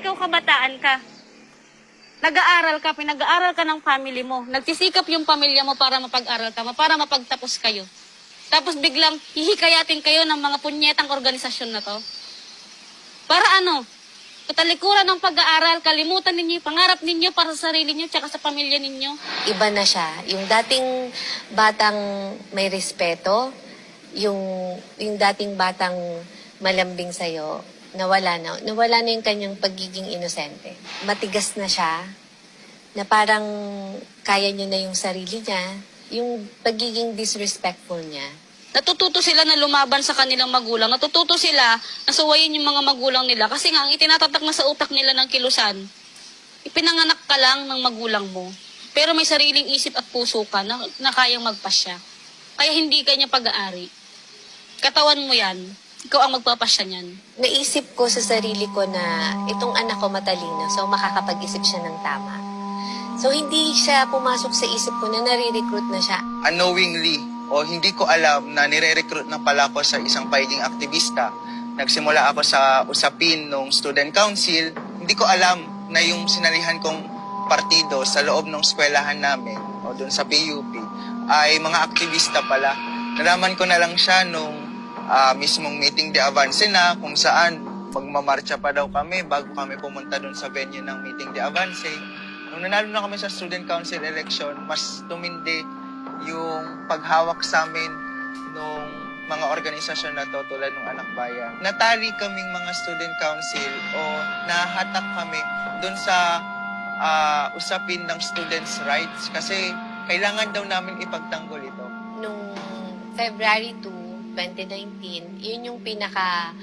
ikaw kabataan ka. Nag-aaral ka, pinag-aaral ka ng family mo. Nagsisikap yung pamilya mo para mapag-aral ka, para mapagtapos kayo. Tapos biglang hihikayatin kayo ng mga punyetang organisasyon na to. Para ano? Katalikuran ng pag-aaral, kalimutan ninyo yung pangarap ninyo para sa sarili ninyo tsaka sa pamilya ninyo. Iba na siya. Yung dating batang may respeto, yung, yung dating batang malambing sa'yo, nawala na. Nawala na yung kanyang pagiging inosente. Matigas na siya, na parang kaya niya na yung sarili niya, yung pagiging disrespectful niya. Natututo sila na lumaban sa kanilang magulang. Natututo sila na suwayin yung mga magulang nila. Kasi nga, ang itinatatak na sa utak nila ng kilusan, ipinanganak ka lang ng magulang mo. Pero may sariling isip at puso ka na, na kayang magpasya. Kaya hindi kanya pag-aari. Katawan mo yan. Ikaw ang magpapasya niyan. Naisip ko sa sarili ko na itong anak ko matalino, so makakapag-isip siya ng tama. So hindi siya pumasok sa isip ko na nare-recruit na siya. unknowingly o hindi ko alam na nire-recruit na pala ako sa isang pagiging aktivista. Nagsimula ako sa usapin ng student council. Hindi ko alam na yung sinalihan kong partido sa loob ng eskwelahan namin o doon sa PUP ay mga aktivista pala. Nalaman ko na lang siya nung ah, mismong meeting de avance na kung saan magmamarcha pa daw kami bago kami pumunta doon sa venue ng meeting de avance. Nung nanalo na kami sa student council election, mas tumindi yung paghawak sa amin nung mga organisasyon na to tulad ng Anak Bayan. Natali kaming mga student council o nahatak kami dun sa ah, usapin ng students' rights kasi kailangan daw namin ipagtanggol ito. Nung February 2, 2019, yun yung pinaka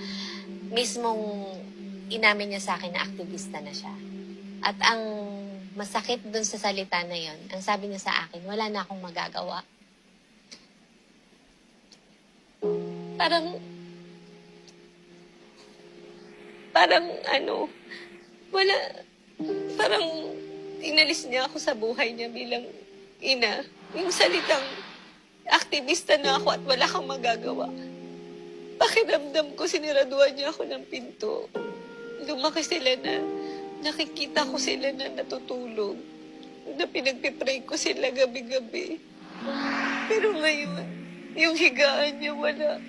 mismong inamin niya sa akin na aktivista na siya. At ang masakit dun sa salita na yon, ang sabi niya sa akin, wala na akong magagawa. Parang, parang ano, wala, parang inalis niya ako sa buhay niya bilang ina. Yung salitang aktivista na ako at wala kang magagawa. Pakiramdam ko, siniraduhan niya ako ng pinto. Lumaki sila na nakikita ko sila na natutulog. Na pinagpipray ko sila gabi-gabi. Pero ngayon, yung higaan niya wala.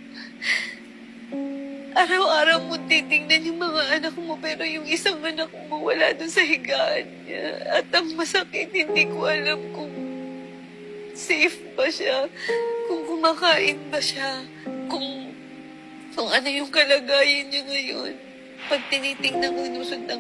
Araw-araw mo titingnan yung mga anak mo pero yung isang anak mo wala dun sa higaan niya. At ang masakit, hindi ko alam kung safe ba siya, kung kumakain ba siya, kung, kung ano yung kalagayan niya ngayon. Pag tinitingnan ko, sinusund ng